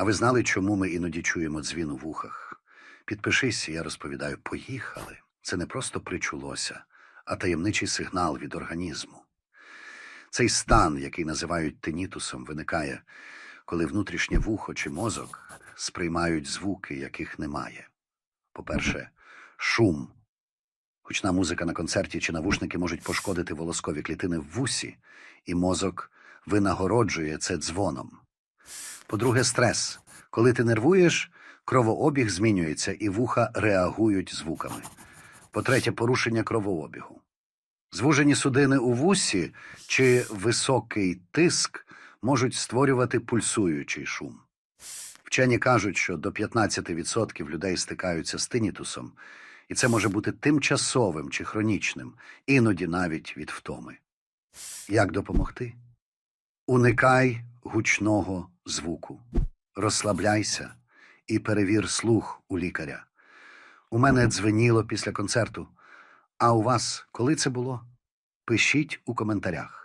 А ви знали, чому ми іноді чуємо дзвін у вухах? Підпишись, я розповідаю, поїхали. Це не просто причулося, а таємничий сигнал від організму. Цей стан, який називають тенітусом, виникає, коли внутрішнє вухо чи мозок сприймають звуки, яких немає. По-перше, шум. Гучна музика на концерті чи навушники можуть пошкодити волоскові клітини в вусі, і мозок винагороджує це дзвоном. По-друге, стрес. Коли ти нервуєш, кровообіг змінюється і вуха реагують звуками. По-третє, порушення кровообігу. Звужені судини у вусі чи високий тиск можуть створювати пульсуючий шум. Вчені кажуть, що до 15% людей стикаються з тинітусом, і це може бути тимчасовим чи хронічним, іноді навіть від втоми. Як допомогти? Уникай гучного звуку, розслабляйся і перевір слух у лікаря. У мене дзвеніло після концерту. А у вас коли це було? Пишіть у коментарях.